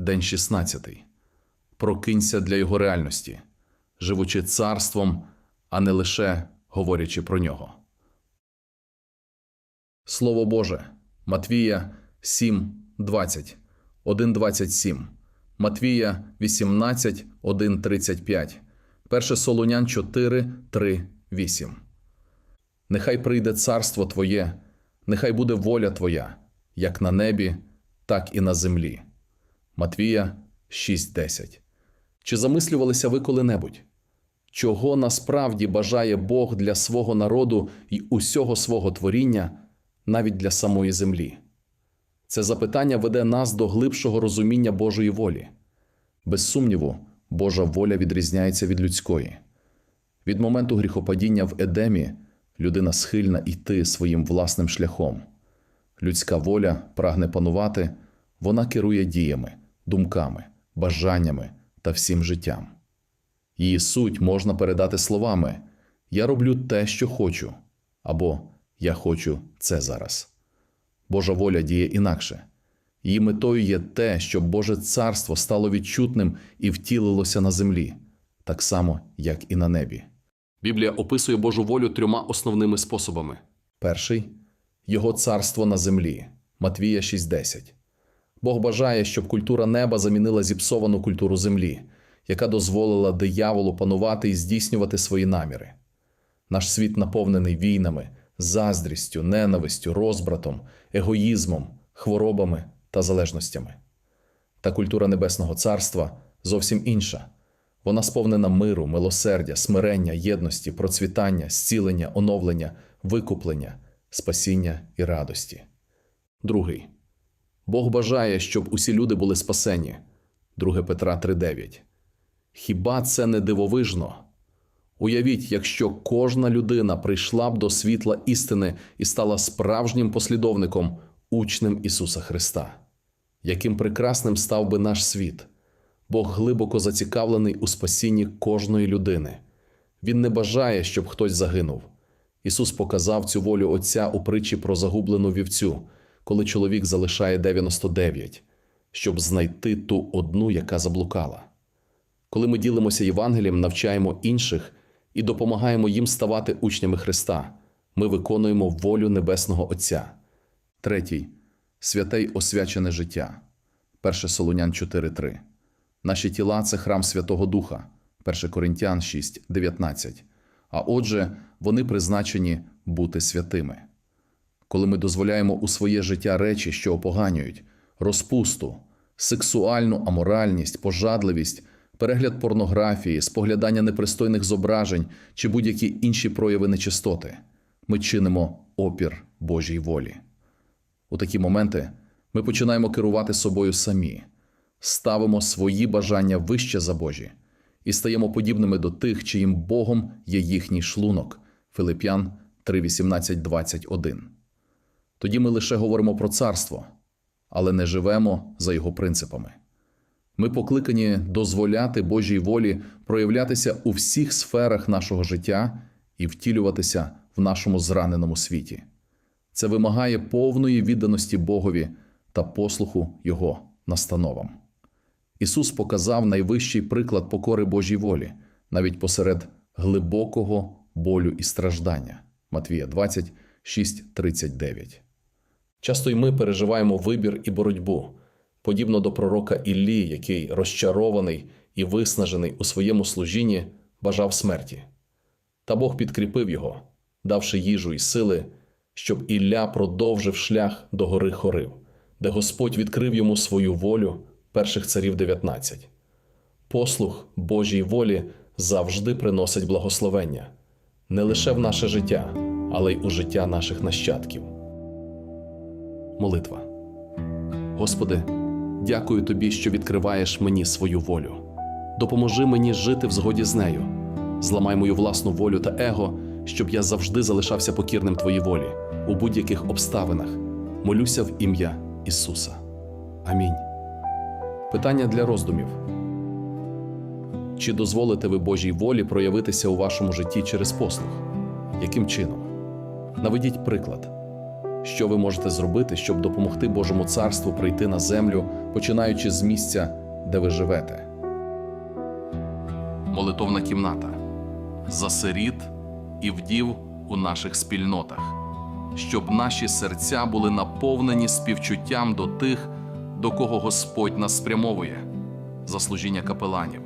День 16. Прокинься для його реальності, живучи царством, а не лише говорячи про нього. Слово Боже. Матвія 7, 20, 1, 27. Матвія 18, 1, 35. 1 Солунян 4, 3, 8. Нехай прийде царство Твоє, нехай буде воля Твоя, як на небі, так і на землі. Матвія 6.10. Чи замислювалися ви коли-небудь? Чого насправді бажає Бог для свого народу і усього свого творіння, навіть для самої землі? Це запитання веде нас до глибшого розуміння Божої волі. Без сумніву, Божа воля відрізняється від людської. Від моменту гріхопадіння в Едемі людина схильна йти своїм власним шляхом. Людська воля прагне панувати, вона керує діями, думками, бажаннями та всім життям. Її суть можна передати словами Я роблю те, що хочу, або Я хочу це зараз. Божа воля діє інакше. Її метою є те, щоб Боже царство стало відчутним і втілилося на землі, так само, як і на небі. Біблія описує Божу волю трьома основними способами: перший Його царство на землі Матвія 6.10. Бог бажає, щоб культура неба замінила зіпсовану культуру землі, яка дозволила дияволу панувати і здійснювати свої наміри. Наш світ наповнений війнами, заздрістю, ненавистю, розбратом, егоїзмом, хворобами та залежностями. Та культура Небесного Царства зовсім інша. Вона сповнена миру, милосердя, смирення, єдності, процвітання, зцілення, оновлення, викуплення, спасіння і радості. Другий. Бог бажає, щоб усі люди були спасені. 2 Петра 3.9. Хіба це не дивовижно? Уявіть, якщо кожна людина прийшла б до світла істини і стала справжнім послідовником, учнем Ісуса Христа. Яким прекрасним став би наш світ. Бог глибоко зацікавлений у спасінні кожної людини. Він не бажає, щоб хтось загинув. Ісус показав цю волю Отця у притчі про загублену вівцю, коли чоловік залишає 99, щоб знайти ту одну, яка заблукала. Коли ми ділимося Євангелієм, навчаємо інших і допомагаємо їм ставати учнями Христа, ми виконуємо волю Небесного Отця. Третій святе й освячене життя. 1 Солунян 4.3. Наші тіла це храм Святого Духа. 1 Коринтян 6.19. А отже, вони призначені бути святими. Коли ми дозволяємо у своє життя речі, що опоганюють, розпусту, сексуальну аморальність, пожадливість, перегляд порнографії, споглядання непристойних зображень чи будь-які інші прояви нечистоти, ми чинимо опір Божій волі. У такі моменти ми починаємо керувати собою самі, ставимо свої бажання вище за Божі і стаємо подібними до тих, чиїм Богом є їхній шлунок. Филип'ян 3.18.21. Тоді ми лише говоримо про царство, але не живемо за його принципами. Ми покликані дозволяти Божій волі проявлятися у всіх сферах нашого життя і втілюватися в нашому зраненому світі. Це вимагає повної відданості Богові та послуху Його настановам. Ісус показав найвищий приклад покори Божій волі, навіть посеред глибокого болю і страждання. Матвія 26, 39. Часто й ми переживаємо вибір і боротьбу, подібно до пророка Іллі, який розчарований і виснажений у своєму служінні, бажав смерті. Та Бог підкріпив його, давши їжу і сили, щоб Ілля продовжив шлях до гори Хорив, де Господь відкрив йому свою волю перших царів 19. Послух Божій волі завжди приносить благословення не лише в наше життя, але й у життя наших нащадків. Молитва. Господи, дякую Тобі, що відкриваєш мені свою волю. Допоможи мені жити в згоді з нею. Зламай мою власну волю та его, щоб я завжди залишався покірним Твоїй волі у будь-яких обставинах. Молюся в ім'я Ісуса. Амінь. Питання для роздумів. Чи дозволите ви Божій волі проявитися у вашому житті через послух? Яким чином? Наведіть приклад. Що ви можете зробити, щоб допомогти Божому царству прийти на землю, починаючи з місця, де ви живете? Молитовна кімната. За сиріт і вдів у наших спільнотах, щоб наші серця були наповнені співчуттям до тих, до кого Господь нас спрямовує, за служіння капеланів,